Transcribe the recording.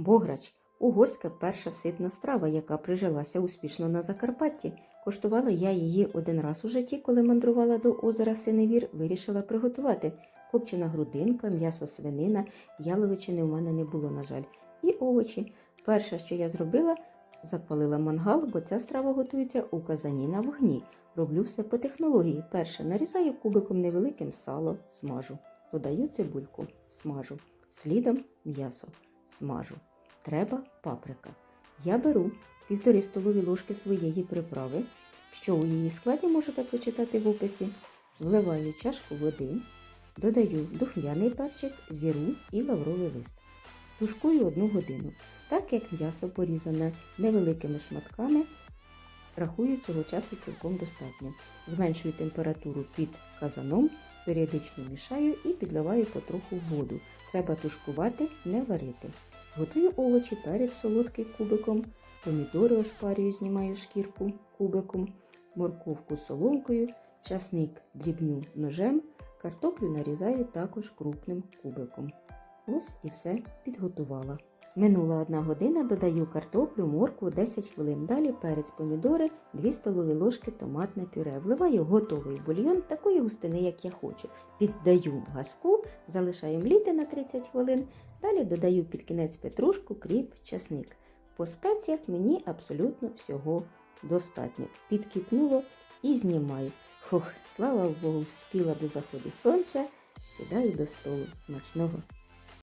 Бограч угорська перша ситна страва, яка прижилася успішно на Закарпатті. Коштувала я її один раз у житті, коли мандрувала до озера Синевір, вирішила приготувати. Копчена грудинка, м'ясо свинина, яловичини в мене не було, на жаль, і овочі. Перше, що я зробила, запалила мангал, бо ця страва готується у казані на вогні. Роблю все по технології. Перше нарізаю кубиком невеликим сало, смажу. Додаю цибульку, смажу. Слідом м'ясо, смажу. Треба паприка. Я беру півтори столові ложки своєї приправи, що у її складі можете прочитати в описі. Вливаю чашку води, додаю духмяний перчик, зіру і лавровий лист. Тушкую одну годину. Так як м'ясо порізане невеликими шматками, рахую цього часу цілком достатньо. Зменшую температуру під казаном, періодично мішаю і підливаю потроху воду. Треба тушкувати, не варити. Готую овочі, перець солодкий кубиком, помідори ошпарюю, знімаю шкірку кубиком, морковку соломкою, часник дрібню ножем, картоплю нарізаю також крупним кубиком. Ось і все підготувала. Минула одна година, додаю картоплю, моркву 10 хвилин. Далі перець помідори, 2 столові ложки томатне пюре. Вливаю готовий бульйон такої густини, як я хочу. Піддаю газку, залишаю мліти на 30 хвилин. Далі додаю під кінець петрушку, кріп, часник. По спеціях мені абсолютно всього достатньо. Підкипнуло і знімаю. Фух, слава Богу, спіла до заходу сонця. Сідаю до столу. Смачного